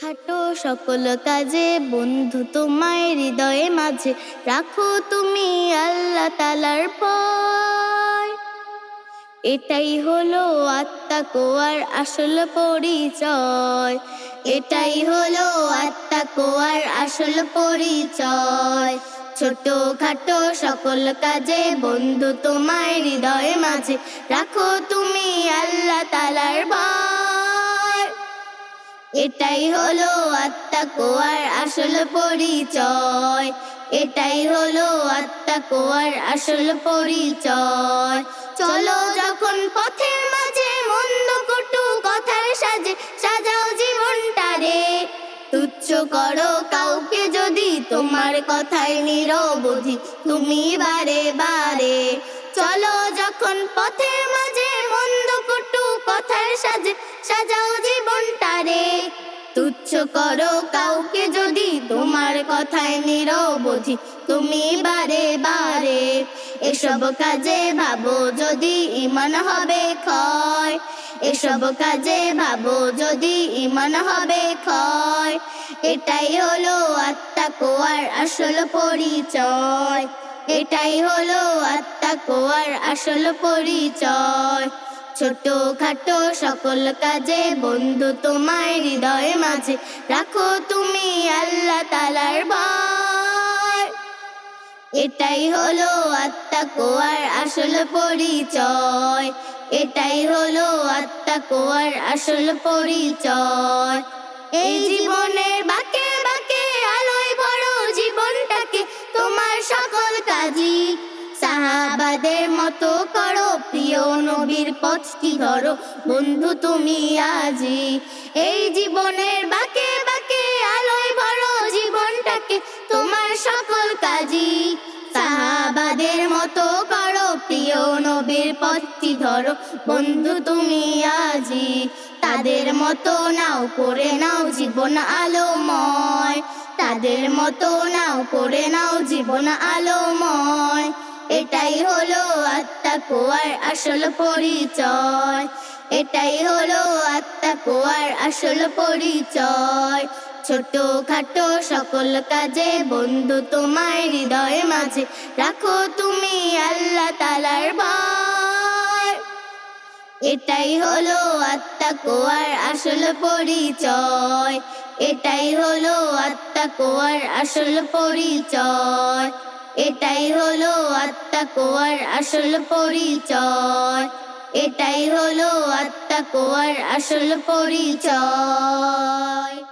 খাটো সকল কাজে, বন্ধু তোমায় হৃদয়ে মাঝে, রাখো তুমি আল্লাহ তালার পয় এটাই হলো আত্মা কোয়ার আসল পরিচয়। এটাই হলো আত্মা কোয়ার আসল পরিচয়। ছোট খাটো সকল কাজে, বন্ধু তোমায় হৃদয়ে মাঝে, রাখো তুমি আল্লাহ তালার ভয়। এটাই হলো আত্মা কোয়ার আসল পরিচয়। এটাই হলো আত্মা কোয়ার আসল পরিচয়। চলো যখন পথের মাঝে মন্দ কটু কথার সাজে সাজাও জীবনটা রে। তুচ্ছ করো কাউকে যদি তোমার কথায় নিরবধি, তুমি বারে বারে। চলো যখন পথের মাঝে সাজে, সাজাও জীবনটারে তুচ্ছ করো কাউকে যদি তোমার কথায় নিরবধি, তুমি বারে বারে এসব কাজে ভাবো যদি ইমান হবে ক্ষয়। এসব কাজে ভাবো যদি ইমান হবে ক্ষয়। এটাই হলো আত্মা কোয়ার আসল পরিচয়। এটাই হলো আত্মা কোয়ার আসল পরিচয়। ছোট খাটো সকল কাজে বন্ধু তোমায় হৃদয় মাঝে। রাখো তুমি আল্লাহ তালার ভয়। এটাই হলো আত্মা কোয়ার আসল পরিচয়। এটাই হলো আত্মা কোয়ার আসল পরিচয়। এই জীবনের বাকে বাকে আলোয় বড় জীবনটাকে তোমার সকল কাজী সাহাবাদের মতো নবীর পথটি ধরো। বন্ধু, তুমি আজি এই জীবনের বাকে বাকে আলোয় ভরো জীবনটাকে। তোমার সকল কাজী সাহাবাদের মতো করো। প্রিয় নবীর পথটি ধরো। বন্ধু, তুমি আজি তাদের মতো নাও, করে নাও জীবন আলোময়। তাদের মতো নাও, করে নাও জীবন আলোময়। এটাই হলো আত্মা কোয়ার আসল পরিচয়। এটাই হলো আত্মা কোয়ার আসল পরিচয়। ছোট খাটো সকল কাজে বন্ধু তোমার হৃদয়ে মাঝে, রাখো তুমি আল্লাহ তালার ভয়। এটাই হলো আত্মা কোয়ার আসল পরিচয়। এটাই হলো আত্মা কোয়ার আসল পরিচয়। এটাই হলো আত্মা কোয়ার আসল পরিচয়। এটাই হলো আত্মা কোয়ার আসল পরিচয়।